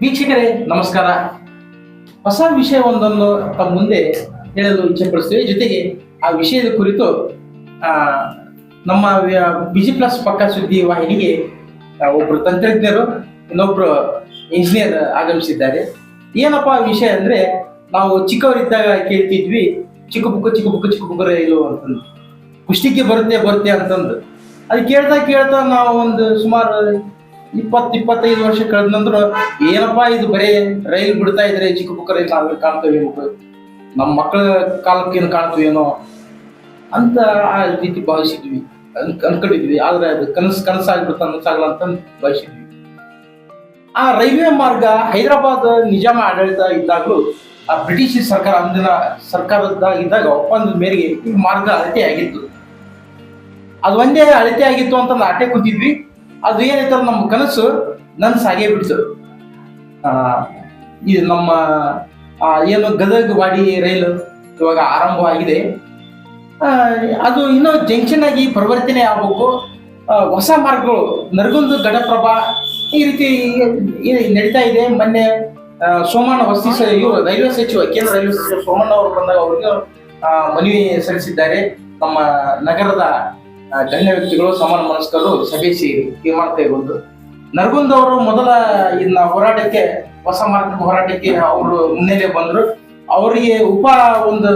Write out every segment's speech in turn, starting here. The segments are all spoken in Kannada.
ವೀಕ್ಷಕರೇ, ನಮಸ್ಕಾರ. ಹೊಸ ವಿಷಯವೊಂದನ್ನು ತಮ್ಮ ಮುಂದೆ ಹೇಳಲು ಇಚ್ಛೆಪಡಿಸ್ತೇವೆ ಜೊತೆಗೆ ಆ ವಿಷಯದ ಕುರಿತು ನಮ್ಮ ಬಿಜಿ ಪ್ಲಸ್ ಪಕ್ಕ ಸುದ್ದಿ ವಾಹಿನಿಗೆ ಒಬ್ಬರು ತಂತ್ರಜ್ಞರು, ಇನ್ನೊಬ್ರು ಇಂಜಿನಿಯರ್ ಆಗಮಿಸಿದ್ದಾರೆ. ಏನಪ್ಪ ವಿಷಯ ಅಂದ್ರೆ, ನಾವು ಚಿಕ್ಕವರಿದ್ದಾಗ ಕೇಳ್ತಿದ್ವಿ, ಚಿಕ್ಕ ಬುಕ್ಕು ಚಿಕ್ಕ ಬುಕ್ಕ ಚಿಕ್ಕ ಬುಕ್ಕ ಇದು ಅಂತಂದು. ಕುಷ್ಟಿಗೆ ಬರುತ್ತೆ ಬರುತ್ತೆ ಅಂತಂದು. ಅದು ಕೇಳ್ತಾ ಕೇಳ್ತಾ ನಾವು ಒಂದು ಸುಮಾರು ಇಪ್ಪತ್ತು ಇಪ್ಪತ್ತೈದು ವರ್ಷ ಕಳೆದ ನಂತರ ಏನಪ್ಪಾ ಇದು ಬರೇ ರೈಲ್ ಬಿಡ್ತಾ ಇದ್ರೆ ಚಿಕ್ಕ ಪುಕ್ಕ ರೈಲ್ ನಾವೇ ಕಾಣ್ತೇವೆ ನಮ್ಮ ಮಕ್ಕಳ ಕಾಲಕ್ಕೆ ಏನು ಕಾಣ್ತೀವೇನೋ ಅಂತ ಆ ರೀತಿ ಭಾವಿಸಿದ್ವಿ. ಅನ್ಕ ಅನ್ಕೊಂಡಿದ್ವಿ. ಆದ್ರೆ ಅದು ಕನಸು ಕನಸಾಗ್ಬಿಡ್ತ ಕನಸಾಗಲ್ಲ ಅಂತ ಭಾವಿಸಿದ್ವಿ. ಆ ರೈಲ್ವೆ ಮಾರ್ಗ ಹೈದರಾಬಾದ್ ನಿಜಾಮ ಆಡಳಿತ ಇದ್ದಾಗಲೂ ಆ ಬ್ರಿಟಿಷ್ ಸರ್ಕಾರ ಅಂದಿನ ಸರ್ಕಾರದಾಗಿದ್ದಾಗ ಒಪ್ಪಂದದ ಮೇರೆಗೆ ಈ ಮಾರ್ಗ ಅಳತೆ ಆಗಿತ್ತು ಅದು ಒಂದೇ ಅಳತೆ ಆಗಿತ್ತು ಅಂತ ನಾಟೆ ಕೂತಿದ್ವಿ. ಅದು ಏನೈತಲ್ಲ ನಮ್ಮ ಕನಸು ನನ್ಸಾಗೇ ಬಿಡ್ತು. ಇದು ನಮ್ಮ ಏನು ಗದಗ ವಾಡಿ ರೈಲು ಇವಾಗ ಆರಂಭವಾಗಿದೆ. ಅದು ಇನ್ನೂ ಜಂಕ್ಷನ್ ಆಗಿ ಪರಿವರ್ತನೆ ಆಗಬೇಕು. ಹೊಸ ಮಾರ್ಗಗಳು, ನರಗುಂದು ಗಡಪ್ರಭಾ ಈ ರೀತಿ ನಡೀತಾ ಇದೆ. ಮೊನ್ನೆ ಸೋಮಣ್ಣ ವಸ್ತಿ ಇವರು, ರೈಲ್ವೆ ಸಚಿವ, ಕೇಂದ್ರ ರೈಲ್ವೆ ಸಚಿವ ಸೋಮಣ್ಣ ಅವರು ಬಂದಾಗ ಅವರಿಗೆ ಮನವಿ ಸಲ್ಲಿಸಿದ್ದಾರೆ. ನಮ್ಮ ನಗರದ ಗಣ್ಯ ವ್ಯಕ್ತಿಗಳು ಸಮಾನ ಮನಸ್ಕರು ಸಭೆ ಸೇರಿ ತೀರ್ಮಾನ ಕೈಗೊಂಡು ನರಗುಂದ್ ಅವರು ಮೊದಲ ಇನ್ನ ಹೋರಾಟಕ್ಕೆ ಹೊಸ ಮಾರ್ಗ ಹೋರಾಟಕ್ಕೆ ಅವರು ಮುನ್ನೆಲೆ ಬಂದ್ರು. ಅವರಿಗೆ ಉಪ ಒಂದು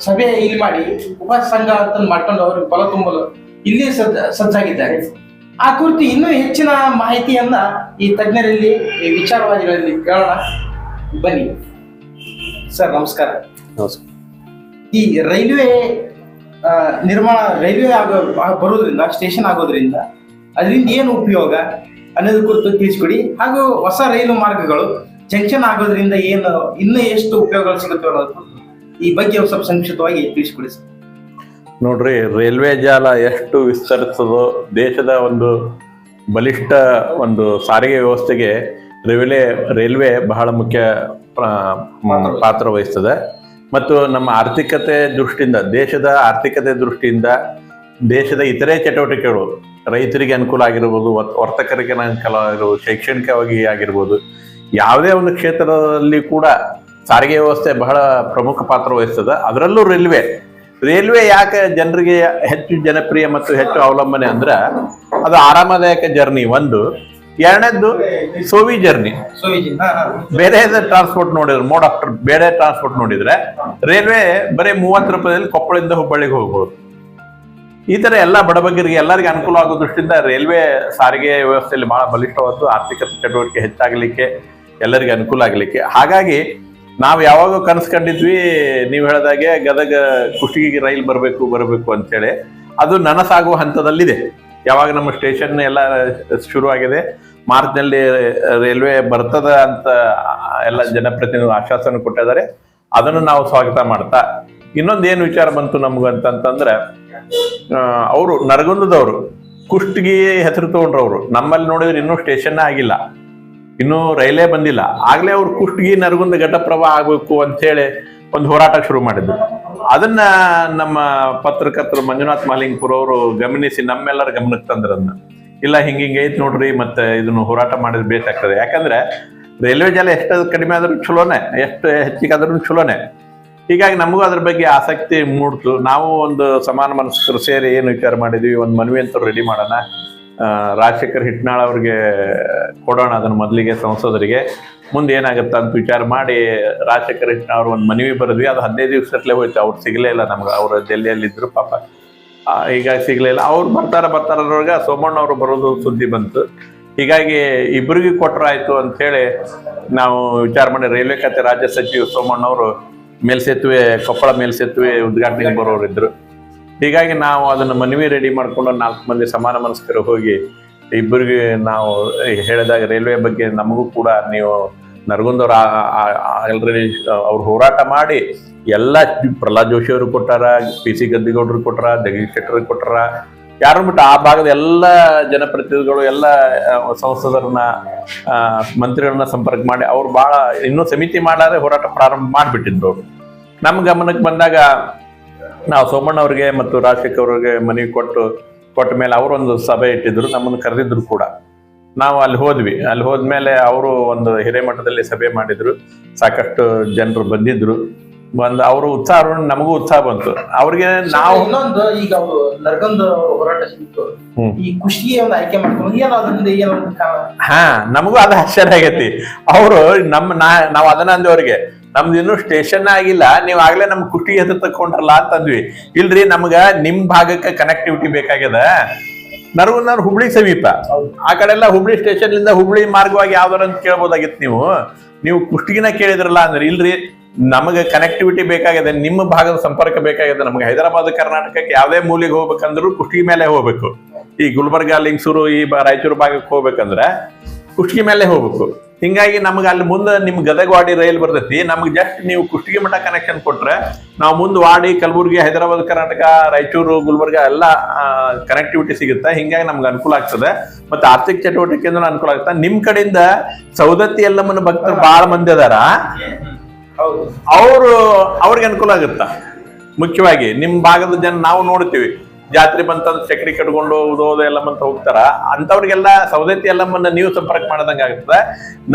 ಸಭೆ ಇಲ್ಲಿ ಮಾಡಿ ಉಪ ಸಂಘ ಅಂತ ಮಾಡ್ಕೊಂಡು ಅವ್ರಿಗೆ ಬಲ ತುಂಬಲು ಇಲ್ಲಿ ಸಜ್ಜ ಸಜ್ಜಾಗಿದ್ದಾರೆ. ಆ ಕುರಿತು ಇನ್ನೂ ಹೆಚ್ಚಿನ ಮಾಹಿತಿಯನ್ನ ಈ ತಜ್ಞರಲ್ಲಿ ಈ ವಿಚಾರವಾದಿಗಳಲ್ಲಿ ಕೇಳೋಣ. ಬನ್ನಿ. ಸರ್ ನಮಸ್ಕಾರ. ನಮಸ್ಕಾರ. ಈ ರೈಲ್ವೆ ನಿರ್ಮಾಣ ರೈಲ್ವೆ ಆಗೋ ಬರೋದ್ರಿಂದ ಸ್ಟೇಷನ್ ಆಗೋದ್ರಿಂದ ಅದರಿಂದ ಏನು ಉಪಯೋಗ ಅನ್ನೋದ್ರ ಕುರಿತು ತಿಳಿಸ್ಕೊಡಿ. ಹಾಗೂ ಹೊಸ ರೈಲು ಮಾರ್ಗಗಳು ಜಂಕ್ಷನ್ ಆಗೋದ್ರಿಂದ ಏನು, ಇನ್ನೂ ಎಷ್ಟು ಉಪಯೋಗಗಳು ಸಿಗುತ್ತೆ ಅನ್ನೋದ್ರ ಕುರಿತು ಈ ಬಗ್ಗೆ ಸ್ವಲ್ಪ ಸಂಕ್ಷಿಪ್ತವಾಗಿ ತಿಳಿಸ್ಕೊಡಿ ಸರ್. ನೋಡ್ರಿ, ರೈಲ್ವೆ ಜಾಲ ಎಷ್ಟು ವಿಸ್ತರಿಸೋದು, ದೇಶದ ಒಂದು ಬಲಿಷ್ಠ ಒಂದು ಸಾರಿಗೆ ವ್ಯವಸ್ಥೆಗೆ ರೈಲ್ವೆ ರೈಲ್ವೆ ಬಹಳ ಮುಖ್ಯ ಪಾತ್ರ ವಹಿಸ್ತದೆ. ಮತ್ತು ನಮ್ಮ ಆರ್ಥಿಕತೆ ದೃಷ್ಟಿಯಿಂದ, ದೇಶದ ಆರ್ಥಿಕತೆ ದೃಷ್ಟಿಯಿಂದ, ದೇಶದ ಇತರೆ ಚಟುವಟಿಕೆಗಳು, ರೈತರಿಗೆ ಅನುಕೂಲ ಆಗಿರ್ಬೋದು ವರ್ತಕರಿಗೆ ಅನುಕೂಲ ಆಗಿರ್ಬೋದು, ಶೈಕ್ಷಣಿಕವಾಗಿ ಆಗಿರ್ಬೋದು, ಯಾವುದೇ ಒಂದು ಕ್ಷೇತ್ರದಲ್ಲಿ ಕೂಡ ಸಾರಿಗೆ ವ್ಯವಸ್ಥೆ ಬಹಳ ಪ್ರಮುಖ ಪಾತ್ರ ವಹಿಸ್ತದೆ, ಅದರಲ್ಲೂ ರೈಲ್ವೆ. ರೈಲ್ವೆ ಯಾಕೆ ಜನರಿಗೆ ಹೆಚ್ಚು ಜನಪ್ರಿಯ ಮತ್ತು ಹೆಚ್ಚು ಅವಲಂಬನೆ ಅಂದ್ರೆ, ಅದು ಆರಾಮದಾಯಕ ಜರ್ನಿ. ಒಂದು ಎರಡನೇದ್ದು ಸೋವಿ ಜರ್ನಿ. ಬೇರೆ ಟ್ರಾನ್ಸ್ಪೋರ್ಟ್ ನೋಡಿದ್ರೆ ಮೋಡ್ ಆಫ್ಟರ್ ಬೇರೆ ಟ್ರಾನ್ಸ್ಪೋರ್ಟ್ ನೋಡಿದ್ರೆ ರೈಲ್ವೆ ಬರೀ ಮೂವತ್ತು ರೂಪಾಯಿದಲ್ಲಿ ಕೊಪ್ಪಳದಿಂದ ಹುಬ್ಬಳ್ಳಿಗೆ ಹೋಗ್ಬೋದು. ಈ ತರ ಎಲ್ಲ ಬಡಬಗ್ಗರಿಗೆ ಎಲ್ಲರಿಗೆ ಅನುಕೂಲ ಆಗೋ ದೃಷ್ಟಿಯಿಂದ ರೈಲ್ವೆ ಸಾರಿಗೆ ವ್ಯವಸ್ಥೆಯಲ್ಲಿ ಬಹಳ ಬಲಿಷ್ಠವಾದ್ದು ಆರ್ಥಿಕ ಚಟುವಟಿಕೆ ಹೆಚ್ಚಾಗಲಿಕ್ಕೆ ಎಲ್ಲರಿಗೆ ಅನುಕೂಲ ಆಗಲಿಕ್ಕೆ. ಹಾಗಾಗಿ ನಾವು ಯಾವಾಗ ಕನಸು ಕಂಡಿದ್ವಿ ನೀವು ಹೇಳಿದಾಗೆ ಗದಗ ಕುಷ್ಟಗಿಗೆ ರೈಲ್ ಬರಬೇಕು ಬರಬೇಕು ಅಂತೇಳಿ ಅದು ನನಸಾಗುವ ಹಂತದಲ್ಲಿದೆ. ಯಾವಾಗ ನಮ್ಮ ಸ್ಟೇಷನ್ ಎಲ್ಲ ಶುರುವಾಗಿದೆ ಮಾರ್ಚ್ನಲ್ಲಿ ರೈಲ್ವೆ ಬರ್ತದ ಅಂತ ಎಲ್ಲ ಜನಪ್ರತಿನಿಧಿ ಆಶ್ವಾಸನೆ ಕೊಟ್ಟಿದ್ದಾರೆ. ಅದನ್ನು ನಾವು ಸ್ವಾಗತ ಮಾಡ್ತಾ. ಇನ್ನೊಂದು ಏನು ವಿಚಾರ ಬಂತು ನಮ್ಗೆ ಅಂತಂತಂದ್ರೆ ಅವರು ನರಗುಂದದವರು, ಕುಷ್ಟಗಿ ಹೆಸರು ಅವರು ನಮ್ಮಲ್ಲಿ ನೋಡಿದ್ರೆ ಇನ್ನೂ ಸ್ಟೇಷನ್ ಆಗಿಲ್ಲ. ಇನ್ನೂ ರೈಲೇ ಬಂದಿಲ್ಲ. ಆಗ್ಲೇ ಅವ್ರು ಕುಷ್ಟಗಿ, ನರಗುಂದ ಘಟಪ್ರಭ ಆಗ್ಬೇಕು ಅಂತೇಳಿ ಒಂದು ಹೋರಾಟ ಶುರು ಮಾಡಿದ್ರು. ಅದನ್ನ ನಮ್ಮ ಪತ್ರಕರ್ತರು ಮಂಜುನಾಥ್ ಮಾಲಿಂಗ್ಪುರ್ ಅವರು ಗಮನಿಸಿ, ನಮ್ಮೆಲ್ಲರ ಗಮನಕ್ಕೆ ತಂದ್ರನ್ನ ಇಲ್ಲ ಹಿಂಗ ಹಿಂಗ ಐತ್ ನೋಡ್ರಿ, ಮತ್ತೆ ಇದನ್ನು ಹೋರಾಟ ಮಾಡಿದ್ರೆ ಬೇಕಾಗ್ತದೆ ಯಾಕಂದ್ರೆ ರೈಲ್ವೆ ಜಾಲ ಎಷ್ಟು ಕಡಿಮೆ ಆದ್ರೂ ಚಲೋನೆ, ಎಷ್ಟು ಹೆಚ್ಚಿಗೆ ಆದ್ರೂ ಚಲೋನೆ. ಹೀಗಾಗಿ ನಮಗೂ ಅದ್ರ ಬಗ್ಗೆ ಆಸಕ್ತಿ ಮೂಡ್ತು. ನಾವು ಒಂದು ಸಮಾನ ಮನಸ್ಕರು ಸೇರಿ ಏನು ವಿಚಾರ ಮಾಡಿದ್ವಿ, ಒಂದು ಮನವಿ ಅಂತ ರೆಡಿ ಮಾಡೋಣ. ರಾಜಶೇಖರ್ ಹಿಟ್ನಾಳ್ ಅವ್ರಿಗೆ ಕೊಡೋಣ ಅದನ್ನ ಮೊದಲಿಗೆ ಸಂಸದರಿಗೆ. ಮುಂದೆ ಏನಾಗುತ್ತೆ ಅಂತ ವಿಚಾರ ಮಾಡಿ ರಾಜಶೇಖರ್ ಹಿಟ್ನಾಳ್ ಅವ್ರು ಒಂದು ಮನವಿ ಬರೆದ್ವಿ. ಅದು ಹದಿನೈದು ದಿವಸದಲ್ಲೇ ಹೋಯ್ತು, ಅವ್ರು ಸಿಗಲೇ ಇಲ್ಲ ನಮ್ಗೆ. ಅವರು ಡೆಲ್ಲಿಯಲ್ಲಿದ್ದರು ಪಾಪ. ಆ, ಸಿಗಲಿಲ್ಲ. ಅವ್ರು ಬರ್ತಾರ ಬರ್ತಾರ ಸೋಮಣ್ಣ ಅವರು ಬರೋದು ಸುದ್ದಿ ಬಂತು. ಹೀಗಾಗಿ ಇಬ್ಬರಿಗೆ ಕೊಟ್ಟರಾಯಿತು ಅಂತ ಹೇಳಿ ನಾವು ವಿಚಾರ ಮಾಡಿ ರೈಲ್ವೆ ಖಾತೆ ರಾಜ್ಯ ಸಚಿವ ಸೋಮಣ್ಣ ಅವರು ಮೇಲ್ಸೇತುವೆ ಕೊಪ್ಪಳ ಮೇಲ್ಸೇತುವೆ ಉದ್ಘಾಟನೆಗೆ ಬರೋರು ಇದ್ರು ಹೀಗಾಗಿ ನಾವು ಅದನ್ನು ಮನವಿ ರೆಡಿ ಮಾಡ್ಕೊಂಡು ನಾಲ್ಕು ಮಂದಿ ಸಮಾನ ಮನಸ್ಕರು ಹೋಗಿ ಇಬ್ಬರಿಗೆ ನಾವು ಹೇಳಿದಾಗ ರೈಲ್ವೆ ಬಗ್ಗೆ ನಮಗೂ ಕೂಡ ನೀವು ನರಗುಂದವ್ರು ಆಲ್ರೆಡಿ ಅವ್ರು ಹೋರಾಟ ಮಾಡಿ ಎಲ್ಲ ಪ್ರಹ್ಲಾದ್ ಜೋಶಿ ಅವರು ಕೊಟ್ಟಾರ, ಪಿ ಸಿ ಗದ್ದಿಗೌಡರು ಕೊಟ್ಟಾರ, ಜಗದೀಶ್ ಶೆಟ್ಟರ್ ಕೊಟ್ಟಾರ. ಯಾರು ಬಿಟ್ಟು ಆ ಭಾಗದ ಎಲ್ಲ ಜನಪ್ರತಿನಿಧಿಗಳು, ಎಲ್ಲ ಸಂಸದರನ್ನ ಮಂತ್ರಿಗಳನ್ನ ಸಂಪರ್ಕ ಮಾಡಿ ಅವ್ರು ಬಹಳ ಇನ್ನೂ ಸಮಿತಿ ಮಾಡಾದ್ರೆ ಹೋರಾಟ ಪ್ರಾರಂಭ ಮಾಡಿಬಿಟ್ಟಿದ್ರು. ಅವರು ನಮ್ಮ ಗಮನಕ್ಕೆ ಬಂದಾಗ ನಾವು ಸೋಮಣ್ಣ ಅವ್ರಿಗೆ ಮತ್ತು ರಾಜಶೇಖರ್ ಅವ್ರಿಗೆ ಮನವಿ ಕೊಟ್ಟು, ಕೊಟ್ಟ ಮೇಲೆ ಅವರೊಂದು ಸಭೆ ಇಟ್ಟಿದ್ರು, ನಮ್ಮನ್ನು ಕರೆದಿದ್ರು ಕೂಡ. ನಾವು ಅಲ್ಲಿ ಹೋದ್ವಿ. ಅಲ್ಲಿ ಹೋದ್ಮೇಲೆ ಅವರು ಒಂದು ಹಿರೇಮಠದಲ್ಲಿ ಸಭೆ ಮಾಡಿದ್ರು. ಸಾಕಷ್ಟು ಜನರು ಬಂದಿದ್ರು. ಬಂದು ಅವರು ಉತ್ಸಾಹ ನಮಗೂ ಉತ್ಸಾಹ ಬಂತು. ಅವ್ರಿಗೆ ನಾವು ಇನ್ನೊಂದು ಈಗ ಅವರು ನರ್ಗಂದ ಹೋರಾಟ ಸಿಕ್ತು. ಈ ಖುಷಿ ಒಂದು ಆಯ್ಕೆ ಮಾಡ್ಕೊಂಡು ಏನೋ ಅದರಿಂದ ಹಾ ನಮಗೂ ಅದು ಆಶ್ಚರ್ಯ ಆಗೈತಿ. ಅವರು ನಮ್ಮ ನಾ ನಾವು ಅದನ್ನ ಅಂದ್ವಿ ಅವ್ರಿಗೆ ನಮ್ದು ಇನ್ನೂ ಸ್ಟೇಷನ್ ಆಗಿಲ್ಲ ನೀವ್ ಆಗ್ಲೇ ನಮ್ ಕುಟಿ ಎದ್ದು ತಕೊಂಡ್ರಲ್ಲ ಅಂತಂದ್ವಿ ಇಲ್ರಿ ನಮ್ಗ ನಿಮ್ ಭಾಗಕ್ಕೆ ಕನೆಕ್ಟಿವಿಟಿ ಬೇಕಾಗ್ಯದ. ನರಗುಂದವ್ರು ಹುಬ್ಳಿ ಸಮೀಪ. ಆ ಕಡೆ ಎಲ್ಲ ಹುಬ್ಳಿ ಸ್ಟೇಷನ್ ಇಂದ ಹುಬ್ಳಿ ಮಾರ್ಗವಾಗಿ ಯಾವ್ದಾರ ಅಂತ ಕೇಳ್ಬೋದಾಗಿತ್ತು ನೀವು. ನೀವು ಕುಷ್ಟಿಗಿನ ಕೇಳಿದ್ರಲ್ಲ ಅಂದ್ರೆ ಇಲ್ರಿ ನಮಗೆ ಕನೆಕ್ಟಿವಿಟಿ ಬೇಕಾಗಿದೆ, ನಿಮ್ಮ ಭಾಗದ ಸಂಪರ್ಕ ಬೇಕಾಗಿದೆ, ನಮಗೆ ಹೈದರಾಬಾದ್, ಕರ್ನಾಟಕಕ್ಕೆ ಯಾವುದೇ ಮೂಲಿಗೆ ಹೋಗ್ಬೇಕಂದ್ರೂ ಕುಷ್ಟಗಿ ಮೇಲೆ ಹೋಗ್ಬೇಕು. ಈ ಗುಲ್ಬರ್ಗ, ಲಿಂಗ್ಸೂರು, ಈ ರಾಯಚೂರು ಭಾಗಕ್ಕೆ ಹೋಗ್ಬೇಕಂದ್ರೆ ಕುಷ್ಟಗಿ ಮೇಲೆ ಹೋಗ್ಬೇಕು. ಹಿಂಗಾಗಿ ನಮ್ಗೆ ಅಲ್ಲಿ ಮುಂದೆ ನಿಮ್ ಗದಗ ವಾಡಿ ರೈಲ್ ಬರ್ತೈತಿ, ನಮ್ಗೆ ಜಸ್ಟ್ ನೀವು ಕುಷ್ಟಿಗೆ ಮಠ ಕನೆಕ್ಷನ್ ಕೊಟ್ರೆ ನಾವು ಮುಂದೆ ವಾಡಿ, ಕಲಬುರ್ಗಿ, ಹೈದರಾಬಾದ್, ಕರ್ನಾಟಕ, ರಾಯಚೂರು, ಗುಲ್ಬರ್ಗ ಎಲ್ಲ ಕನೆಕ್ಟಿವಿಟಿ ಸಿಗುತ್ತೆ. ಹಿಂಗಾಗಿ ನಮ್ಗೆ ಅನುಕೂಲ ಆಗ್ತದೆ. ಮತ್ತೆ ಆರ್ಥಿಕ ಚಟುವಟಿಕೆಯಿಂದ ಅನುಕೂಲ ಆಗ್ತದೆ. ನಿಮ್ ಕಡೆಯಿಂದ ಸೌದತ್ತಿ ಎಲ್ಲಮ್ಮನ ಭಕ್ತರು ಬಹಳ ಮಂದಿ ಅದಾರ. ಅವರು, ಅವ್ರಿಗೆ ಅನುಕೂಲ ಆಗುತ್ತ? ಮುಖ್ಯವಾಗಿ, ನಿಮ್ ಭಾಗದ ಜನ ನಾವು ನೋಡ್ತೀವಿ. ಜಾತ್ರೆ ಬಂತಂದ್ರೆ ಚಕ್ರಿ ಕಟ್ಕೊಂಡು ಉದೋದ ಎಲ್ಲಮ್ಮಂತ ಹೋಗ್ತಾರ? ಅಂತವ್ರಿಗೆಲ್ಲ ಸೌದತ್ತಿ ಎಲ್ಲಮ್ಮನ್ನ ನೀವು ಸಂಪರ್ಕ ಮಾಡದಂಗ ಆಗ್ತದೆ.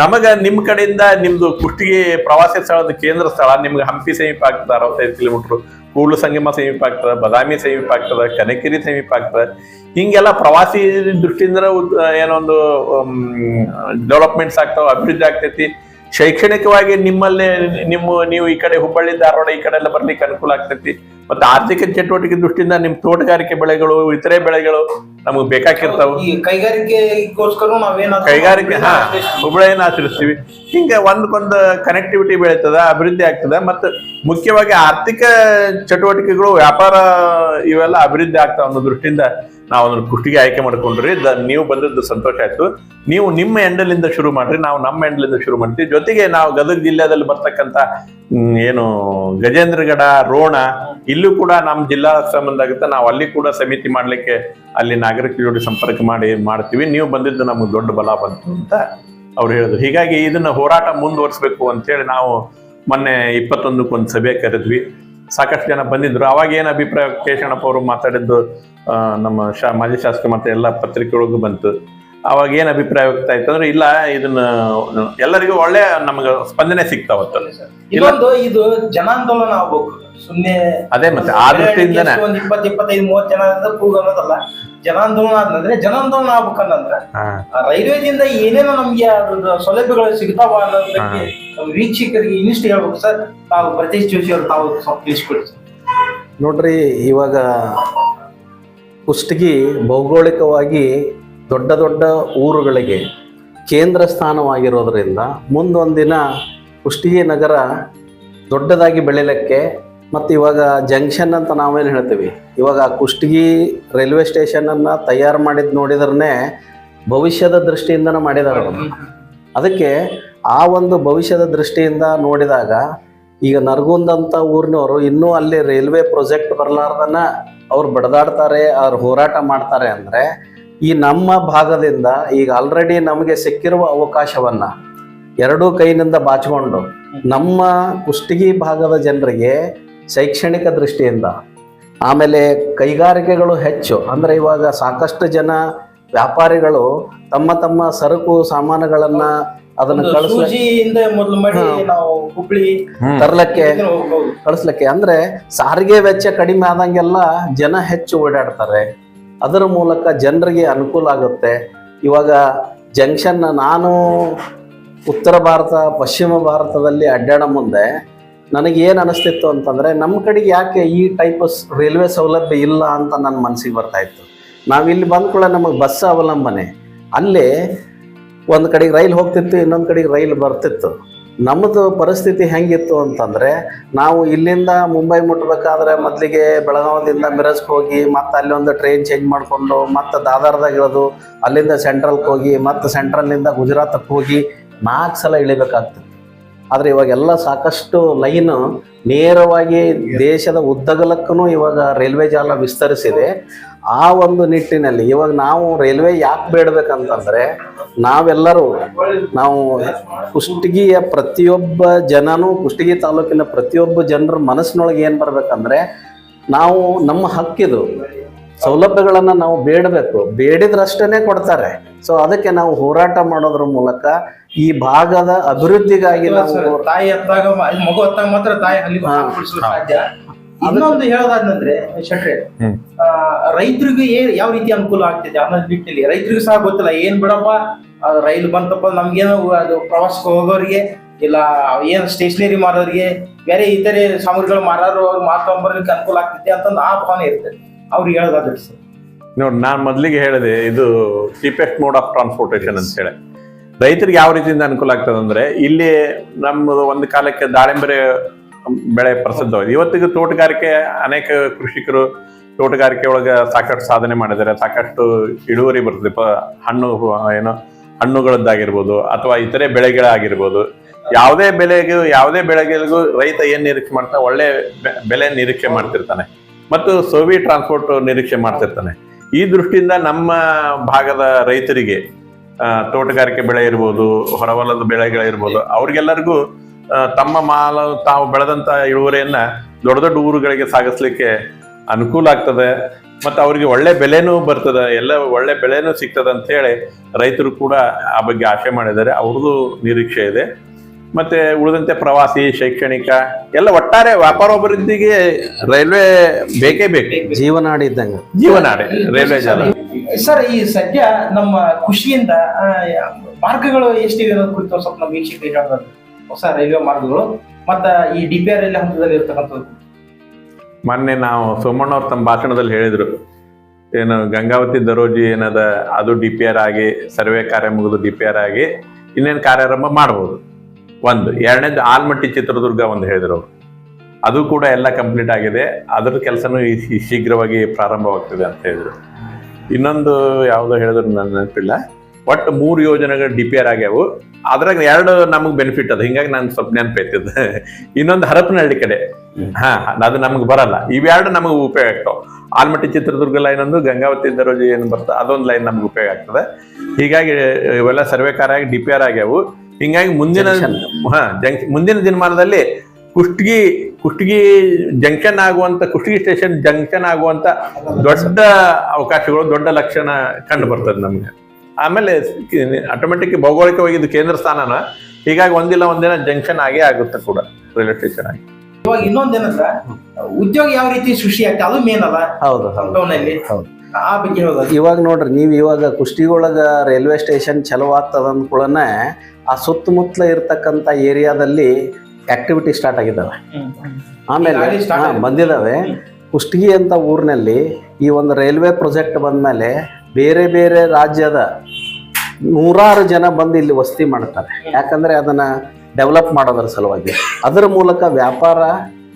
ನಮಗ ನಿಮ್ ಕಡೆಯಿಂದ ನಿಮ್ದು ಕುಷ್ಟಿಗೆ ಪ್ರವಾಸಿ ಸ್ಥಳದ ಕೇಂದ್ರ ಸ್ಥಳ. ನಿಮ್ಗೆ ಹಂಪಿ ಸಮೀಪ ಆಗ್ತದೆ ಅರವತ್ತೈದು ಕಿಲೋಮೀಟರ್. ಕೂಡ್ಲು ಸಂಗಮ ಸಮೀಪ ಆಗ್ತದೆ, ಬದಾಮಿ ಸಮೀಪ ಆಗ್ತದೆ, ಕನಕಿರಿ ಸಮೀಪ ಆಗ್ತದೆ. ಹಿಂಗೆಲ್ಲ ಪ್ರವಾಸಿ ದೃಷ್ಟಿಯಿಂದ ಏನೊಂದು ಡೆವಲಪ್ಮೆಂಟ್ಸ್ ಆಗ್ತಾವ, ಅಭಿವೃದ್ಧಿ ಆಗ್ತೈತಿ. ಶೈಕ್ಷಣಿಕವಾಗಿ ನಿಮ್ಮಲ್ಲೇ ನಿಮ್ಮ ನೀವು ಈ ಕಡೆ ಹುಬ್ಬಳ್ಳಿ ಧಾರವಾಡ ಈ ಕಡೆ ಎಲ್ಲ ಬರ್ಲಿಕ್ಕೆ ಅನುಕೂಲ ಆಗ್ತೈತಿ. ಮತ್ತೆ ಆರ್ಥಿಕ ಚಟುವಟಿಕೆ ದೃಷ್ಟಿಯಿಂದ ನಿಮ್ ತೋಟಗಾರಿಕೆ ಬೆಳೆಗಳು ಇತರೆ ಬೆಳೆಗಳು ನಮಗೆ ಬೇಕಾಗಿರ್ತಾವ ಕೈಗಾರಿಕೆ ಹಾ ಹುಬ್ಬಳ್ಳಿಯನ್ನು ಆಚರಿಸ್ತೀವಿ. ಹಿಂಗೆ ಒಂದಕ್ಕೊಂದು ಕನೆಕ್ಟಿವಿಟಿ ಬೆಳೀತದ ಅಭಿವೃದ್ಧಿ ಆಗ್ತದೆ ಮತ್ತು ಮುಖ್ಯವಾಗಿ ಆರ್ಥಿಕ ಚಟುವಟಿಕೆಗಳು ವ್ಯಾಪಾರ ಇವೆಲ್ಲ ಅಭಿವೃದ್ಧಿ ಆಗ್ತಾವ ಅನ್ನೋ ದೃಷ್ಟಿಯಿಂದ ನಾವು ಅದನ್ನು ಕುಷ್ಟಿಗೆ ಆಯ್ಕೆ ಮಾಡ್ಕೊಂಡ್ರಿ, ದ- ನೀವು ಬಂದದ್ದು ಸಂತೋಷ ಆಯ್ತು. ನೀವು ನಿಮ್ಮ ಎಂಡಲಿಂದ ಶುರು ಮಾಡ್ರಿ, ನಾವು ನಮ್ಮ ಎಂಡಲಿಂದ ಶುರು ಮಾಡ್ತೀವಿ. ಜೊತೆಗೆ ನಾವು ಗದಗ ಜಿಲ್ಲೆಯಲ್ಲಿ ಬರ್ತಕ್ಕಂಥ ಏನು, ಗಜೇಂದ್ರಗಡ, ರೋಣ, ಇಲ್ಲೂ ಕೂಡ ನಮ್ಮ ಜಿಲ್ಲಾ ಸಂಬಂಧ ಆಗುತ್ತೆ. ನಾವು ಅಲ್ಲಿ ಕೂಡ ಸಮಿತಿ ಮಾಡಲಿಕ್ಕೆ ಅಲ್ಲಿ ನಾಗರಿಕ ಜೋಡಿ ಸಂಪರ್ಕ ಮಾಡಿ, ಮಾಡ್ತೀವಿ. ನೀವು ಬಂದಿದ್ದು ನಮಗೆ ದೊಡ್ಡ ಬಲ ಬಂತು ಅಂತ ಅವ್ರು ಹೇಳಿದ್ರು. ಹೀಗಾಗಿ ಇದನ್ನ ಹೋರಾಟ ಮುಂದುವರಿಸಬೇಕು ಅಂತೇಳಿ ನಾವು ಮೊನ್ನೆ ಇಪ್ಪತ್ತೊಂದಕ್ಕೊಂದು ಸಭೆ ಕರೆದ್ವಿ. ಸಾಕಷ್ಟು ಜನ ಬಂದಿದ್ರು. ಅವಾಗ ಏನು ಅಭಿಪ್ರಾಯ ಕೇಶಣಪ್ಪ ಅವರು ಮಾತಾಡಿದ್ದು ನಮ್ಮ ಶಾ ಮಾಜಿ ಶಾಸಕ ಮತ್ತೆ ಎಲ್ಲ ಪತ್ರಿಕೆಗಳಿಗೂ ಬಂತು. ಅವಾಗ ಏನು ಅಭಿಪ್ರಾಯ ವ್ಯಕ್ತ ಆಯ್ತು ಅಂದ್ರೆ ಇಲ್ಲ ಇದನ್ನ ಎಲ್ಲರಿಗೂ ಒಳ್ಳೆ ನಮಗೆ ಸ್ಪಂದನೆ ಸಿಗ್ತಾವತ್ತು ಇನ್ನೊಂದು ಇದು ಜನಾಂದೋಲನ ಆಗ್ಬೇಕು. ಸುಮ್ಮನೆ ಅದೇ ಮತ್ತೆ ಆ ದೃಷ್ಟಿಯಿಂದನೇ. ಒಂದ್ ಇಪ್ಪತ್ ಇಪ್ಪತ್ತೈದು ಮೂವತ್ತು ಜನ ಕೂಗ ಅನ್ನೋದಲ್ಲ. ಜನಾಂದೋಲನ ಆದ್ನಂದ್ರೆ ಜನಾಂದೋಲನ ಆಗ್ಬೇಕಂದ್ರೆ ರೈಲ್ವೆದಿಂದ ಏನೇನೋ ನಮ್ಗೆ ಅದ್ರದ್ದು ಸೌಲಭ್ಯಗಳು ಸಿಗ್ತಾವ ನಮ್ಮ ವೀಕ್ಷಕರಿಗೆ ಇನ್ನಿಷ್ಟು ಹೇಳ್ಬೇಕು ಸರ್. ತಾವು ಪ್ರತೀಶ್ ಜೋಶಿ ಅವರು ತಾವು ಸ್ವಲ್ಪ ತಿಳಿಸ್ಕೊಡಿ ಸರ್. ನೋಡ್ರಿ ಇವಾಗ ಕುಷ್ಟಗಿ ಭೌಗೋಳಿಕವಾಗಿ ದೊಡ್ಡ ದೊಡ್ಡ ಊರುಗಳಿಗೆ ಕೇಂದ್ರ ಸ್ಥಾನವಾಗಿರೋದ್ರಿಂದ ಮುಂದೊಂದಿನ ಕುಷ್ಟಗಿ ನಗರ ದೊಡ್ಡದಾಗಿ ಬೆಳಿಲಿಕ್ಕೆ ಮತ್ತು ಇವಾಗ ಜಂಕ್ಷನ್ ಅಂತ ನಾವೇನು ಹೇಳ್ತೀವಿ? ಇವಾಗ ಆ ಕುಷ್ಟಗಿ ರೈಲ್ವೆ ಸ್ಟೇಷನನ್ನು ತಯಾರು ಮಾಡಿದ್ದು ನೋಡಿದ್ರೆ ಭವಿಷ್ಯದ ದೃಷ್ಟಿಯಿಂದನೇ ಮಾಡಿದ್ದಾರೆ ಅದಕ್ಕೆ ಆ ಒಂದು ಭವಿಷ್ಯದ ದೃಷ್ಟಿಯಿಂದ ನೋಡಿದಾಗ ಈಗ ನರಗುಂದ್ ಅಂತ ಊರಿನವರು ಇನ್ನೂ ಅಲ್ಲಿ ರೈಲ್ವೆ ಪ್ರಾಜೆಕ್ಟ್ ಬರಲಾರ್ದನ್ನ ಅವ್ರು ಬಡದಾಡ್ತಾರೆ ಅವ್ರು ಹೋರಾಟ ಮಾಡ್ತಾರೆ ಅಂದರೆ ಈ ನಮ್ಮ ಭಾಗದಿಂದ ಈಗ ಆಲ್ರೆಡಿ ನಮಗೆ ಸಿಕ್ಕಿರುವ ಅವಕಾಶವನ್ನು ಎರಡೂ ಕೈನಿಂದ ಬಾಚಿಕೊಂಡು ನಮ್ಮ ಕುಷ್ಟಗಿ ಭಾಗದ ಜನರಿಗೆ ಶೈಕ್ಷಣಿಕ ದೃಷ್ಟಿಯಿಂದ. ಆಮೇಲೆ ಕೈಗಾರಿಕೆಗಳು ಹೆಚ್ಚು. ಅಂದರೆ ಇವಾಗ ಸಾಕಷ್ಟು ಜನ ವ್ಯಾಪಾರಿಗಳು ತಮ್ಮ ತಮ್ಮ ಸರಕು ಸಾಮಾನುಗಳನ್ನ ಅದನ್ನು. ತರ್ಲಕ್ಕೆ ಕಳಿಸ್ಲಿಕ್ಕೆ. ಅಂದ್ರೆ ಸಾರಿಗೆ ವೆಚ್ಚ ಕಡಿಮೆ ಆದಂಗೆಲ್ಲ ಜನ ಹೆಚ್ಚು ಓಡಾಡ್ತಾರೆ. ಅದರ ಮೂಲಕ ಜನರಿಗೆ ಅನುಕೂಲ ಆಗುತ್ತೆ. ಇವಾಗ ಜಂಕ್ಷನ್ ನಾನು ಉತ್ತರ ಭಾರತ ಪಶ್ಚಿಮ ಭಾರತದಲ್ಲಿ ಅಡ್ಡಾಡ ಮುಂದೆ ನನಗೆ ಏನು ಅನಿಸ್ತಿತ್ತು ಅಂತಂದರೆ ನಮ್ಮ ಕಡೆಗೆ ಯಾಕೆ ಈ ಟೈಪ್ ರೈಲ್ವೆ ಸೌಲಭ್ಯ ಇಲ್ಲ ಅಂತ ನನ್ನ ಮನಸ್ಸಿಗೆ ಬರ್ತಾ ಇತ್ತು. ನಾವಿಲ್ಲಿ ಬಂದ ಕೂಡ ನಮಗೆ ಬಸ್ ಅವಲಂಬನೆ. ಅಲ್ಲಿ ಒಂದು ಕಡೆಗೆ ರೈಲ್ ಹೋಗ್ತಿತ್ತು, ಇನ್ನೊಂದು ಕಡೆಗೆ ರೈಲ್ ಬರ್ತಿತ್ತು. ನಮ್ಮದು ಪರಿಸ್ಥಿತಿ ಹೆಂಗಿತ್ತು ಅಂತಂದರೆ ನಾವು ಇಲ್ಲಿಂದ ಮುಂಬೈ ಮುಟ್ಬೇಕಾದ್ರೆ ಮೊದಲಿಗೆ ಬೆಳಗಾವಿಂದ ಮಿರಜ್ಗೆ ಹೋಗಿ ಮತ್ತೆ ಅಲ್ಲಿ ಒಂದು ಟ್ರೈನ್ ಚೇಂಜ್ ಮಾಡಿಕೊಂಡು ಮತ್ತೆ ದಾದಾರ್ದಾಗ ಇಳಿದು ಅಲ್ಲಿಂದ ಸೆಂಟ್ರಲ್ಗೆ ಹೋಗಿ ಮತ್ತೆ ಸೆಂಟ್ರಲ್ನಿಂದ ಗುಜರಾತಕ್ಕೆ ಹೋಗಿ ನಾಲ್ಕು ಸಲ ಇಳಿಬೇಕಾಗ್ತಿತ್ತು. ಆದರೆ ಇವಾಗೆಲ್ಲ ಸಾಕಷ್ಟು ಲೈನ್ ನೇರವಾಗಿ ದೇಶದ ಉದ್ದಗಲಕ್ಕೂ ಇವಾಗ ರೈಲ್ವೆ ಜಾಲ ವಿಸ್ತರಿಸಿದೆ. ಆ ಒಂದು ನಿಟ್ಟಿನಲ್ಲಿ ಇವಾಗ ನಾವು ರೈಲ್ವೆ ಯಾಕೆ ಬೇಡಬೇಕಂತಂದರೆ ನಾವೆಲ್ಲರೂ ನಾವು ಕುಷ್ಟಗಿಯ ಪ್ರತಿಯೊಬ್ಬ ಜನನೂ ಕುಷ್ಟಗಿ ತಾಲೂಕಿನ ಪ್ರತಿಯೊಬ್ಬ ಜನರ ಮನಸ್ಸಿನೊಳಗೆ ಏನು ಬರಬೇಕಂದ್ರೆ ನಾವು ನಮ್ಮ ಹಕ್ಕಿದು ಸೌಲಭ್ಯಗಳನ್ನು ನಾವು ಬೇಡಬೇಕು. ಬೇಡಿದ್ರಷ್ಟೇ ಕೊಡ್ತಾರೆ. ಸೊ ಅದಕ್ಕೆ ನಾವು ಹೋರಾಟ ಮಾಡೋದ್ರ ಮೂಲಕ ಈ ಭಾಗದ ಅಭಿವೃದ್ಧಿಗಾಗಿ ತಾಯಿ ಎತ್ತಾಗ ಮಗು ಹತ್ತಾಗ ಮಾತ್ರ ತಾಯಿ ಅಲ್ಲಿ ಸಾಧ್ಯ. ಇನ್ನೊಂದು ಹೇಳೋದಾದ್ರೆ ಶೆಟ್ರೆ ರೈತರಿಗೆ ಏ- ಯಾವ ರೀತಿ ಅನುಕೂಲ ಆಗ್ತಿದೆ? ಅನ್ನೋದ್ ನಿಟ್ಟಿನಲ್ಲಿ ರೈತರಿಗೂ ಸಹ ಗೊತ್ತಿಲ್ಲ. ಏನ್ ಬಿಡಪ್ಪ? ರೈಲು ಬಂತಪ್ಪ ನಮ್ಗೇನು ಅದು ಪ್ರವಾಸಕ್ಕೆ ಹೋಗೋರಿಗೆ ಇಲ್ಲ ಏನ್ ಸ್ಟೇಷನರಿ ಮಾರೋರಿಗೆ ಬೇರೆ ಇತರೆ ಸಾಮಗ್ರಿಗಳು ಮಾರೋರು ಅವ್ರು ಮಾತಾಡ್ಬರ್ಲಿಕ್ಕೆ ಅನುಕೂಲ ಆಗ್ತಿದೆ ಅಂತಂದು ಆ ಭಾವನೆ ಇರ್ತದೆ. ಅವ್ರಿಗೆ ಹೇಳೋದಾದ್ರೆ ಸರ್. ನೋಡಿ ನಾನು ಮೊದಲಿಗೆ ಹೇಳಿದೆ ಇದು ಚೀಪೆಸ್ಟ್ ಮೋಡ್ ಆಫ್ ಟ್ರಾನ್ಸ್ಪೋರ್ಟೇಷನ್ ಅಂತ ಹೇಳಿ. ರೈತರಿಗೆ ಯಾವ ರೀತಿಯಿಂದ ಅನುಕೂಲ ಆಗ್ತದೆ ಅಂದ್ರೆ ಇಲ್ಲಿ ನಮ್ಮದು ಒಂದು ಕಾಲಕ್ಕೆ ದಾಳಿಂಬೆ ಬೆಳೆ ಪ್ರಸಿದ್ಧವಾಗಿದೆ. ಇವತ್ತಿಗೆ ತೋಟಗಾರಿಕೆ ಅನೇಕ ಕೃಷಿಕರು ತೋಟಗಾರಿಕೆ ಒಳಗೆ ಸಾಕಷ್ಟು ಸಾಧನೆ ಮಾಡಿದ್ದಾರೆ. ಸಾಕಷ್ಟು ಇಳುವರಿ ಬರ್ತದೆ. ಹಣ್ಣು, ಏನು, ಹಣ್ಣುಗಳದ್ದಾಗಿರ್ಬೋದು ಅಥವಾ ಇತರೆ ಬೆಳೆಗಳಾಗಿರ್ಬೋದು. ಯಾವುದೇ ಬೆಳೆಗೂ, ಯಾವುದೇ ಬೆಳೆಗಳಿಗೂ ರೈತ ಏನು ನಿರೀಕ್ಷೆ ಮಾಡ್ತಾನೆ ಒಳ್ಳೆ ಬೆಲೆ ನಿರೀಕ್ಷೆ ಮಾಡ್ತಿರ್ತಾನೆ. ಮತ್ತು ಸೋವಿ ಟ್ರಾನ್ಸ್ಪೋರ್ಟ್ ನಿರೀಕ್ಷೆ ಮಾಡ್ತಿರ್ತಾನೆ. ಈ ದೃಷ್ಟಿಯಿಂದ ನಮ್ಮ ಭಾಗದ ರೈತರಿಗೆ ತೋಟಗಾರಿಕೆ ಬೆಳೆ ಇರ್ಬೋದು, ಹೊರವಲದ ಬೆಳೆಗಳಿರ್ಬೋದು, ಅವ್ರಿಗೆಲ್ಲರಿಗೂ ತಮ್ಮ ಮಾಲ, ತಾವು ಬೆಳೆದಂತ ಇಳುವರಿಯನ್ನ ದೊಡ್ಡ ದೊಡ್ಡ ಊರುಗಳಿಗೆ ಸಾಗಿಸ್ಲಿಕ್ಕೆ ಅನುಕೂಲ ಆಗ್ತದೆ. ಮತ್ತು ಅವರಿಗೆ ಒಳ್ಳೆ ಬೆಲೆನೂ ಬರ್ತದೆ, ಎಲ್ಲ ಒಳ್ಳೆ ಬೆಲೆನೂ ಸಿಗ್ತದೆ ಅಂತ ಹೇಳಿ ರೈತರು ಕೂಡ ಆ ಬಗ್ಗೆ ಆಶೆ ಮಾಡಿದ್ದಾರೆ. ಅವ್ರದ್ದು ನಿರೀಕ್ಷೆ ಇದೆ. ಮತ್ತೆ ಉಳಿದಂತೆ ಪ್ರವಾಸಿ ಶೈಕ್ಷಣಿಕ ಎಲ್ಲ ಒಟ್ಟಾರೆ ವ್ಯಾಪಾರೋಭಿವೃದ್ಧಿಗೆ ರೈಲ್ವೆ ಬೇಕೇ ಬೇಕು. ಜೀವನಾಡಿ ಇದ್ದಂಗೆ. ಜೀವನಾಡಿ ರೈಲ್ವೆ ಜಾಲ ಸರ್ ಈ ಸದ್ಯ ನಮ್ಮ ಖುಷಿಯಿಂದ ಮಾರ್ಗಗಳು ಎಷ್ಟಿವೆ ಅನ್ನೋದು ಕುರಿತು ಸ್ವಲ್ಪ ನಮ್ಮ ವೀಕ್ಷಕರಿಗೆ ಹೇಳೋದಾದ್ರೆ ಹೊಸ ರೈಲ್ವೆ ಮಾರ್ಗಗಳು ಮತ್ತ ಈ ಡಿ ಪಿ ಆರ್ ಎಲ್ ಹಂತದಲ್ಲಿ ಇರ್ತಕ್ಕಂಥದ್ದು. ಮೊನ್ನೆ ನಾವು ಸೋಮಣ್ಣವ್ರು ತಮ್ಮ ಭಾಷಣದಲ್ಲಿ ಹೇಳಿದ್ರು ಏನು ಗಂಗಾವತಿ ದರೋಜಿ ಏನದ ಅದು ಡಿ ಪಿ ಆರ್ ಆಗಿ ಸರ್ವೆ ಕಾರ್ಯ ಮುಗಿದು ಡಿ ಪಿ ಆರ್ ಆಗಿ ಇನ್ನೇನು ಕಾರ್ಯಾರಂಭ ಮಾಡ್ಬೋದು. ಒಂದು. ಎರಡನೇದು ಆಲ್ಮಟ್ಟಿ ಚಿತ್ರದುರ್ಗ ಒಂದು ಹೇಳಿದ್ರು ಅದು ಕೂಡ ಎಲ್ಲ ಕಂಪ್ಲೀಟ್ ಆಗಿದೆ. ಅದರ ಕೆಲಸನೂ ಶೀಘ್ರವಾಗಿ ಪ್ರಾರಂಭವಾಗ್ತದೆ ಅಂತ ಹೇಳಿದ್ರು. ಇನ್ನೊಂದು ಯಾವುದೋ ಹೇಳಿದ್ರು ನನ್ನ ನೆನಪಿಲ್ಲ. ಒಟ್ಟು ಮೂರು ಯೋಜನೆಗಳು ಡಿ ಪಿ ಆರ್ ಆಗ್ಯಾವು. ಅದ್ರಾಗ ಎರಡು ನಮಗೆ ಬೆನಿಫಿಟ್ ಅದು. ಹಿಂಗಾಗಿ ನಾನು ಸ್ವಲ್ಪ ನೆನಪೈತಿದ್ದೆ. ಇನ್ನೊಂದು ಹರಪನಹಳ್ಳಿ ಕಡೆ. ಹಾ ಅದು ನಮ್ಗೆ ಬರಲ್ಲ. ಇವೆರಡು ನಮಗೆ ಉಪಯೋಗ ಆಗ್ತಾವ. ಆಲ್ಮಟ್ಟಿ ಚಿತ್ರದುರ್ಗ ಲೈನ್ ಒಂದು ಗಂಗಾವತಿ ದರೋಜಿ ಏನು ಬರ್ತದೆ ಅದೊಂದು ಲೈನ್ ನಮ್ಗೆ ಉಪಯೋಗ ಆಗ್ತದೆ. ಹೀಗಾಗಿ ಇವೆಲ್ಲ ಸರ್ವೇಕಾರ ಆಗಿ ಡಿ ಪಿ ಆರ್ ಆಗ್ಯಾವು. ಹಿಂಗಾಗಿ ಮುಂದಿನ. ಹಾ ಜಂಕ್ಷನ್ ಮುಂದಿನ ದಿನಮಾನದಲ್ಲಿ ಕುಷ್ಟಗಿ ಕುಷ್ಟಗಿ ಜಂಕ್ಷನ್ ಆಗುವಂತ ಕುಷ್ಟಗಿ ಸ್ಟೇಷನ್ ಜಂಕ್ಷನ್ ಆಗುವಂತ ದೊಡ್ಡ ಅವಕಾಶಗಳು ದೊಡ್ಡ ಲಕ್ಷಣ ಕಂಡು ಬರ್ತದೆ ನಮ್ಗೆ. ಆಮೇಲೆ ಆಟೋಮೆಟಿಕ್ ಭೌಗೋಳಿಕವಾಗಿ ಇದು ಕೇಂದ್ರ ಸ್ಥಾನನ ಹೀಗಾಗಿ ಒಂದಿಲ್ಲ ಒಂದಿನ ಜಂಕ್ಷನ್ ಆಗೇ ಆಗುತ್ತೆ ಕೂಡ ರೈಲ್ವೆ ಸ್ಟೇಷನ್ ಆಗಿ. ಇವಾಗ ಇನ್ನೊಂದೇನಂದ್ರ ಉದ್ಯೋಗ ಯಾವ ರೀತಿ ಸೃಷ್ಟಿ ಆಗ್ತದೆ ಅದು ಮೇನ್ ಅಲ್ಲ? ಹೌದು. ಆ ಬಗ್ಗೆ ಇವಾಗ ನೋಡ್ರಿ ನೀವು ಇವಾಗ ಕುಷ್ಟಿಗೊಳಗ ರೈಲ್ವೆ ಸ್ಟೇಷನ್ ಚಲೋ ಆಗ್ತದ ಆ ಸುತ್ತಮುತ್ತಲ ಇರ್ತಕ್ಕಂಥ ಏರಿಯಾದಲ್ಲಿ ಆಕ್ಟಿವಿಟಿ ಸ್ಟಾರ್ಟ್ ಆಗಿದ್ದಾವೆ. ಆಮೇಲೆ. ಬಂದಿದ್ದಾವೆ. ಕುಷ್ಟಗಿ ಅಂತ ಊರಿನಲ್ಲಿ ಈ ಒಂದು ರೈಲ್ವೆ ಪ್ರಾಜೆಕ್ಟ್ ಬಂದಮೇಲೆ ಬೇರೆ ಬೇರೆ ರಾಜ್ಯದ ನೂರಾರು ಜನ ಬಂದು ಇಲ್ಲಿ ವಸತಿ ಮಾಡ್ತಾರೆ. ಯಾಕಂದರೆ ಅದನ್ನು ಡೆವಲಪ್ ಮಾಡೋದ್ರ ಸಲುವಾಗಿ. ಅದರ ಮೂಲಕ ವ್ಯಾಪಾರ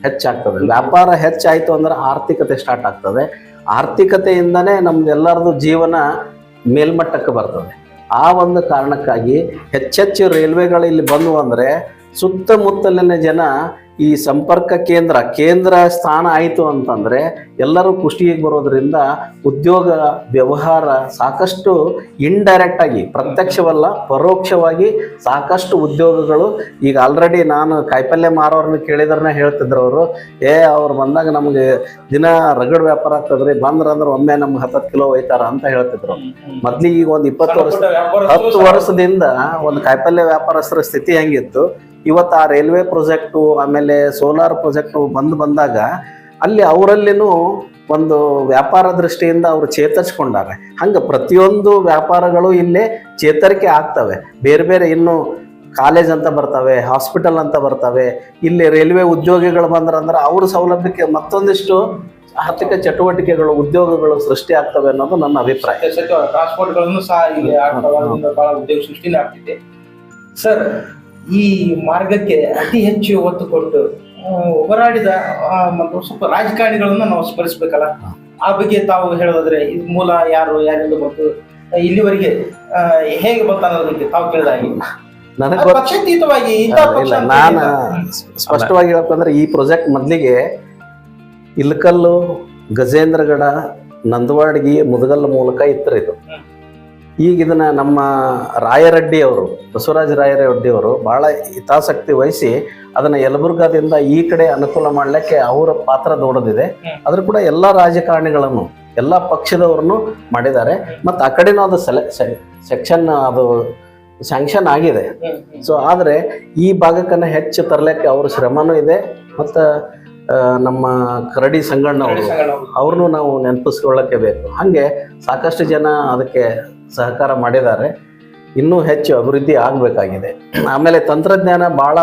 ಹೆಚ್ಚಾಗ್ತದೆ. ವ್ಯಾಪಾರ ಹೆಚ್ಚಾಯಿತು ಅಂದ್ರೆ ಆರ್ಥಿಕತೆ ಸ್ಟಾರ್ಟ್ ಆಗ್ತದೆ. ಆರ್ಥಿಕತೆಯಿಂದನೇ ನಮ್ದೆಲ್ಲರದು ಜೀವನ ಮೇಲ್ಮಟ್ಟಕ್ಕೆ ಬರ್ತದೆ. ಆ ಒಂದು ಕಾರಣಕ್ಕಾಗಿ ಹೆಚ್ಚೆಚ್ಚು ರೈಲ್ವೆಗಳು ಇಲ್ಲಿ ಬಂದವು ಅಂದರೆ ಸುತ್ತಮುತ್ತಲಿನ ಜನ ಈ ಸಂಪರ್ಕ ಕೇಂದ್ರ ಕೇಂದ್ರ ಸ್ಥಾನ ಆಯಿತು ಅಂತಂದರೆ ಎಲ್ಲರೂ ಪುಷ್ಟಿಗೆ ಬರೋದರಿಂದ ಉದ್ಯೋಗ ವ್ಯವಹಾರ ಸಾಕಷ್ಟು ಇಂಡೈರೆಕ್ಟ್ ಆಗಿ ಪ್ರತ್ಯಕ್ಷವಲ್ಲ ಪರೋಕ್ಷವಾಗಿ ಸಾಕಷ್ಟು ಉದ್ಯೋಗಗಳು. ಈಗ ಆಲ್ರೆಡಿ ನಾನು ಕಾಯಿಪಲ್ಯ ಮಾರೋರನ್ನ ಕೇಳಿದ್ರನ್ನ ಹೇಳ್ತಿದ್ರು ಅವರು. ಏ ಅವ್ರು ಬಂದಾಗ ನಮಗೆ ದಿನ ರಗಡ್ ವ್ಯಾಪಾರ ಆಗ್ತದ್ರಿ ಬಂದ್ರೆ ಅಂದ್ರೆ ಒಮ್ಮೆ ನಮ್ಗೆ ಹತ್ತತ್ತು ಕಿಲೋ ಒಯ್ತಾರ ಅಂತ ಹೇಳ್ತಿದ್ರು ಮೊದ್ಲಿಗೆ ಈಗ ಒಂದು ಇಪ್ಪತ್ತು ವರ್ಷ ಹತ್ತು ವರ್ಷದಿಂದ ಒಂದು ಕಾಯಿಪಲ್ಯ ವ್ಯಾಪಾರಸ್ಥರ ಸ್ಥಿತಿ ಹೆಂಗಿತ್ತು? ಇವತ್ತು ಆ ರೈಲ್ವೆ ಪ್ರೊಜೆಕ್ಟು, ಆಮೇಲೆ ಸೋಲಾರ್ ಪ್ರೊಜೆಕ್ಟು ಬಂದು ಬಂದಾಗ ಅಲ್ಲಿ ಅವರಲ್ಲಿನೂ ಒಂದು ವ್ಯಾಪಾರ ದೃಷ್ಟಿಯಿಂದ ಅವರು ಚೇತರಿಸ್ಕೊಂಡಾರೆ. ಹಂಗೆ ಪ್ರತಿಯೊಂದು ವ್ಯಾಪಾರಗಳು ಇಲ್ಲೇ ಚೇತರಿಕೆ ಆಗ್ತವೆ. ಬೇರೆ ಬೇರೆ ಇನ್ನು ಕಾಲೇಜ್ ಅಂತ ಬರ್ತವೆ, ಹಾಸ್ಪಿಟಲ್ ಅಂತ ಬರ್ತವೆ, ಇಲ್ಲಿ ರೈಲ್ವೆ ಉದ್ಯೋಗಿಗಳು ಬಂದ್ರಂದ್ರೆ ಅವ್ರ ಸೌಲಭ್ಯಕ್ಕೆ ಮತ್ತೊಂದಿಷ್ಟು ಆರ್ಥಿಕ ಚಟುವಟಿಕೆಗಳು, ಉದ್ಯೋಗಗಳು ಸೃಷ್ಟಿ ಆಗ್ತವೆ ಅನ್ನೋದು ನನ್ನ ಅಭಿಪ್ರಾಯ. ಟ್ರಾನ್ಸ್ಪೋರ್ಟ್ಗಳನ್ನು ಸಹ ಇಲ್ಲಿ ಬಹಳ ಉದ್ಯೋಗ ಸೃಷ್ಟಿನೇ ಆಗ್ತಿದೆ. ಸರ್ ಈ ಮಾರ್ಗಕ್ಕೆ ಅತಿ ಹೆಚ್ಚು ಒತ್ತು ಕೊಟ್ಟು ಹೋರಾಡಿದ ಮತ್ತು ಸ್ವಲ್ಪ ರಾಜಕಾರಣಿಗಳನ್ನ ನಾವು ಸ್ಮರಿಸ್ಬೇಕಲ್ಲ ಆ ಬಗ್ಗೆ ತಾವು ಹೇಳೋದಾದ್ರೆ ಇದು ಮೂಲ ಯಾರು ಯಾರಿಂದ ಬಂತು ಇಲ್ಲಿವರೆಗೆ ಹೇಗೆ ಬಂತ ಅನ್ನೋದ್ರ ಬಗ್ಗೆ ತಾವು ಕೇಳಿದಾಗಿ ಪಕ್ಷಾತೀತವಾಗಿ ಇಲ್ಲ ನಾನು. ಸ್ಪಷ್ಟವಾಗಿ ಹೇಳ್ಬೇಕಂದ್ರೆ ಈ ಪ್ರಾಜೆಕ್ಟ್ ಮೊದಲಿಗೆ ಇಲ್ಕಲ್ಲು ಗಜೇಂದ್ರಗಡ ನಂದವಾಡಗಿ ಮುದಗಲ್ ಮೂಲಕ ಇತ್ತು ಇದು. ಈಗ ಇದನ್ನ ನಮ್ಮ ರಾಯರೆಡ್ಡಿ ಅವರು ಬಸವರಾಜ ರಾಯರೆಡ್ಡಿ ಅವರು ಬಹಳ ಹಿತಾಸಕ್ತಿ ವಹಿಸಿ ಅದನ್ನ ಯಲಬುರ್ಗಾದಿಂದ ಈ ಕಡೆ ಅನುಕೂಲ ಮಾಡ್ಲಿಕ್ಕೆ ಅವರ ಪಾತ್ರ ದೊಡ್ಡದಿದೆ. ಆದ್ರೂ ಕೂಡ ಎಲ್ಲಾ ರಾಜಕಾರಣಿಗಳನ್ನು ಎಲ್ಲ ಪಕ್ಷದವ್ರನ್ನು ಮಾಡಿದ್ದಾರೆ. ಮತ್ತು ಆ ಕಡೆನೂ ಅದು ಸೆಲೆ ಸೆಕ್ಷನ್ ಅದು ಸ್ಯಾಂಕ್ಷನ್ ಆಗಿದೆ. ಸೊ ಆದರೆ ಈ ಭಾಗಕ್ಕನ್ನ ಹೆಚ್ಚು ತರಲಿಕ್ಕೆ ಅವ್ರ ಶ್ರಮನೂ ಇದೆ. ಮತ್ತು ನಮ್ಮ ಕರಡಿ ಸಂಗಣ್ಣವರು ಅವ್ರನ್ನೂ ನಾವು ನೆನಪಿಸ್ಕೊಳ್ಳಕ್ಕೆ ಬೇಕು. ಹಾಗೆ ಸಾಕಷ್ಟು ಜನ ಅದಕ್ಕೆ ಸಹಕಾರ ಮಾಡಿದ್ದಾರೆ. ಇನ್ನೂ ಹೆಚ್ಚು ಅಭಿವೃದ್ಧಿ ಆಗಬೇಕಾಗಿದೆ. ಆಮೇಲೆ ತಂತ್ರಜ್ಞಾನ ಭಾಳ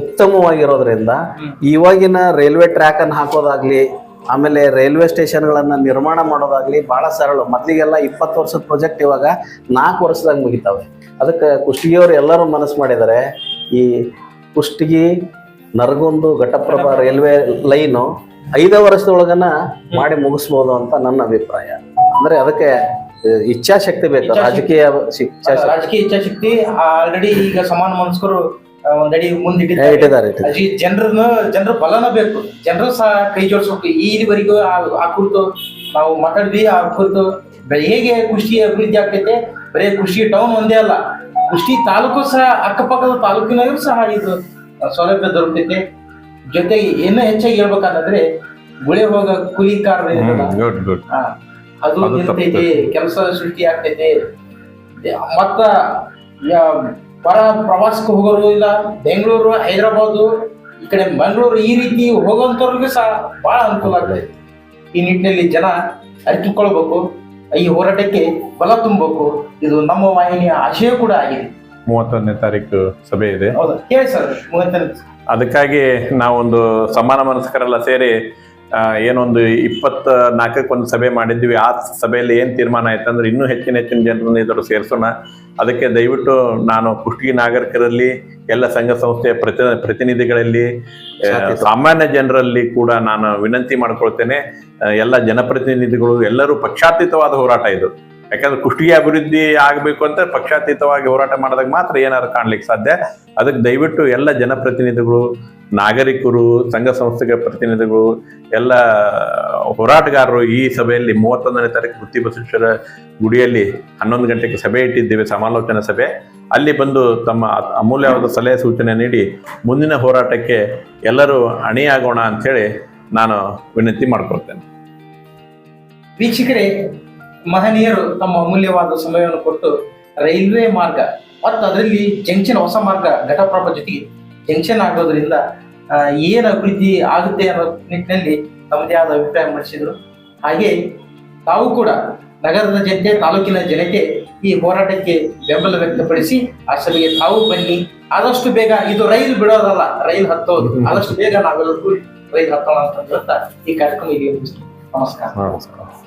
ಉತ್ತಮವಾಗಿರೋದ್ರಿಂದ ಇವಾಗಿನ ರೈಲ್ವೆ ಟ್ರ್ಯಾಕನ್ನು ಹಾಕೋದಾಗ್ಲಿ ಆಮೇಲೆ ರೈಲ್ವೆ ಸ್ಟೇಷನ್ಗಳನ್ನು ನಿರ್ಮಾಣ ಮಾಡೋದಾಗ್ಲಿ ಭಾಳ ಸರಳ. ಮೊದಲಿಗೆಲ್ಲ ಇಪ್ಪತ್ತು ವರ್ಷದ ಪ್ರಾಜೆಕ್ಟ್ ಇವಾಗ ನಾಲ್ಕು ವರ್ಷದಾಗ ಮುಗಿತಾವೆ. ಅದಕ್ಕೆ ಕುಷ್ಟಗಿಯವರು ಎಲ್ಲರೂ ಮನಸ್ಸು ಮಾಡಿದ್ದಾರೆ ಈ ಕುಷ್ಟಗಿ ನರಗೊಂದು ಘಟಪ್ರಭಾ ರೈಲ್ವೆ ಲೈನು ಐದು ವರ್ಷದೊಳಗನ ಮಾಡಿ ಮುಗಿಸ್ಬೋದು ಅಂತ ನನ್ನ ಅಭಿಪ್ರಾಯ. ಅಂದರೆ ಅದಕ್ಕೆ ಇಚ್ಛಾಶಕ್ತಿ ಬೇಕು ಇಚ್ಛಾಶಕ್ತಿ. ರಾಜಕೀಯ ಶಿ- ಇಚ್ಛಾಶಕ್ತಿ. ರಾಜಕೀಯ ಇಚ್ಛಾಶಕ್ತಿ ಆಲ್ರೆಡಿ ಈಗ ಸಮಾನ ಮನಸ್ಕರು ಒಂದಡಿ ಮುಂದೆ ಮುಂದಿಟ್ಟಿದ್ದಾರೆ. ಇಟ್ಟಿದ್ದಾರೆ ಇಟ್ಟಿದ್ದಾರೆ. ಅಜಿ ಜನರನ್ನ ಜನರ ಬಲನ ಬೇಕು. ಜನರು ಸಹ ಕೈ ಜೋಡಿಸ್ಬೇಕು. ಈವರೆಗೂ ಆ ಆ ಕುರಿತು ನಾವು ಮಾತಾಡಿದ್ವಿ ಆ ಕುರಿತು ಬೆ- ಹೇಗೆ ಕೃಷಿ ಅಭಿವೃದ್ಧಿ ಆಗ್ತೈತೆ? ಬರೀ ಕೃಷಿ ಟೌನ್ ಒಂದೇ ಅಲ್ಲ. ಕೃಷಿ ತಾಲೂಕು ಸಹ ಅಕ್ಕಪಕ್ಕದ ತಾಲೂಕಿನಾಗೂ ಸಹ ಇದು ಸೌಲಭ್ಯ ದೊರಕೈತೆ ಜೊತೆಗೆ ಇನ್ನೂ ಹೆಚ್ಚಾಗಿ ಹೇಳ್ಬೇಕಂತಂದ್ರೆ ಗುಳೆ ಹೋಗ ಕೂಲಿ ಗುಡ್ ಗುಡ್ ಹಾ, ಅದು ನಿಲ್ತೈತಿ ಕೆಲಸ ಸೃಷ್ಟಿ ಆಗ್ತೈತಿ. ಮತ್ತ ಬಹಳ ಹೊರ ಪ್ರವಾಸಕ್ಕೆ ಹೋಗೋರು ಇಲ್ಲ ಬೆಂಗಳೂರು ಹೈದರಾಬಾದು ಈ ಕಡೆ ಮಂಗಳೂರು ಈ ರೀತಿ ಹೋಗೋಂಥವ್ರಿಗೂ ಸಹ ಬಹಳ ಅನುಕೂಲ ಆಗ್ತೈತಿ. ಈ ನಿಟ್ಟಿನಲ್ಲಿ ಜನ ಅರಿತುಕೊಳ್ಬೇಕು ಈ ಹೋರಾಟಕ್ಕೆ ಬಲ ತುಂಬಬೇಕು. ಇದು ನಮ್ಮ ವಾಹಿನಿಯ ಆಶಯ ಕೂಡ ಆಗಿದೆ. ಮೂವತ್ತೊಂದನೇ ತಾರೀಕು ಸಭೆ ಇದೆ. ಹೌದಾ. ಹೇಳಿ ಸರ್ ಮೂವತ್ತನೇ ಅದಕ್ಕಾಗಿ ನಾವೊಂದು ಸಮಾನ ಮನಸ್ಕರೆಲ್ಲ ಸೇರಿ ಏನೊಂದು ಇಪ್ಪತ್ತ ನಾಲ್ಕಕ್ಕೆ ಒಂದು ಸಭೆ ಮಾಡಿದ್ವಿ. ಆ ಸಭೆಯಲ್ಲಿ ಏನು ತೀರ್ಮಾನ ಆಯ್ತು ಅಂದ್ರೆ ಇನ್ನೂ ಹೆಚ್ಚಿನ ಹೆಚ್ಚಿನ ಜನರನ್ನು ಇದರ ಸೇರಿಸೋಣ. ಅದಕ್ಕೆ ದಯವಿಟ್ಟು ನಾನು ಕುಷ್ಟಗಿ ನಾಗರಿಕರಲ್ಲಿ ಎಲ್ಲ ಸಂಘ ಸಂಸ್ಥೆಯ ಪ್ರತಿ ಪ್ರತಿನಿಧಿಗಳಲ್ಲಿ ಸಾಮಾನ್ಯ ಜನರಲ್ಲಿ ಕೂಡ ನಾನು ವಿನಂತಿ ಮಾಡ್ಕೊಳ್ತೇನೆ. ಎಲ್ಲ ಜನಪ್ರತಿನಿಧಿಗಳು ಎಲ್ಲರೂ ಪಕ್ಷಾತೀತವಾದ ಹೋರಾಟ ಇದು. ಯಾಕಂದ್ರೆ ಕುಷ್ಟಿಗೆ ಅಭಿವೃದ್ಧಿ ಆಗಬೇಕು ಅಂತ ಪಕ್ಷಾತೀತವಾಗಿ ಹೋರಾಟ ಮಾಡಿದಾಗ ಮಾತ್ರ ಏನಾದ್ರು ಕಾಣ್ಲಿಕ್ಕೆ ಸಾಧ್ಯ. ಅದಕ್ಕೆ ದಯವಿಟ್ಟು ಎಲ್ಲ ಜನಪ್ರತಿನಿಧಿಗಳು, ನಾಗರಿಕರು, ಸಂಘ ಸಂಸ್ಥೆಗಳ ಪ್ರತಿನಿಧಿಗಳು, ಎಲ್ಲ ಹೋರಾಟಗಾರರು ಈ ಸಭೆಯಲ್ಲಿ ಮೂವತ್ತೊಂದನೇ ತಾರೀಕು ವೃತ್ತಿ ಬಸವೇಶ್ವರ ಗುಡಿಯಲ್ಲಿ ಹನ್ನೊಂದು ಗಂಟೆಗೆ ಸಭೆ ಇಟ್ಟಿದ್ದೇವೆ, ಸಮಾಲೋಚನಾ ಸಭೆ. ಅಲ್ಲಿ ಬಂದು ತಮ್ಮ ಅಮೂಲ್ಯವಾದ ಸಲಹೆ ಸೂಚನೆ ನೀಡಿ ಮುಂದಿನ ಹೋರಾಟಕ್ಕೆ ಎಲ್ಲರೂ ಅಣಿಯಾಗೋಣ ಅಂಥೇಳಿ ನಾನು ವಿನಂತಿ ಮಾಡ್ಕೊಳ್ತೇನೆ. ವೀಕ್ಷಕರೇ ಮಹನೀಯರು ತಮ್ಮ ಅಮೂಲ್ಯವಾದ ಸಮಯವನ್ನು ಕೊಟ್ಟು ರೈಲ್ವೆ ಮಾರ್ಗ ಮತ್ತು ಅದರಲ್ಲಿ ಜಂಕ್ಷನ್ ಹೊಸ ಮಾರ್ಗ ಘಟಪ್ರಭ ಜೊತೆಗೆ ಜಂಕ್ಷನ್ ಆಗೋದ್ರಿಂದ ಏನು ಅಭಿವೃದ್ಧಿ ಆಗುತ್ತೆ ಅನ್ನೋ ನಿಟ್ಟಿನಲ್ಲಿ ತಮ್ಮದೇ ಆದ ಅಭಿಪ್ರಾಯ ಮಂಡಿಸಿದ್ರು. ಹಾಗೆ ತಾವು ಕೂಡ ನಗರದ ಜನತೆ ತಾಲೂಕಿನ ಜನತೆ ಈ ಹೋರಾಟಕ್ಕೆ ಬೆಂಬಲ ವ್ಯಕ್ತಪಡಿಸಿ ಆ ಸಭೆಗೆ ತಾವು ಬನ್ನಿ. ಆದಷ್ಟು ಬೇಗ ಇದು ರೈಲು ಬಿಡೋದಲ್ಲ ರೈಲು ಹತ್ತೋದು. ಆದಷ್ಟು ಬೇಗ ನಾವೆಲ್ಲರೂ ರೈಲು ಹತ್ತೋಣ ಅಂತ ಹೇಳ್ತಾ ಈ ಕಾರ್ಯಕ್ರಮ ಇಲ್ಲಿ ನಮಸ್ಕಾರ. ನಮಸ್ಕಾರ.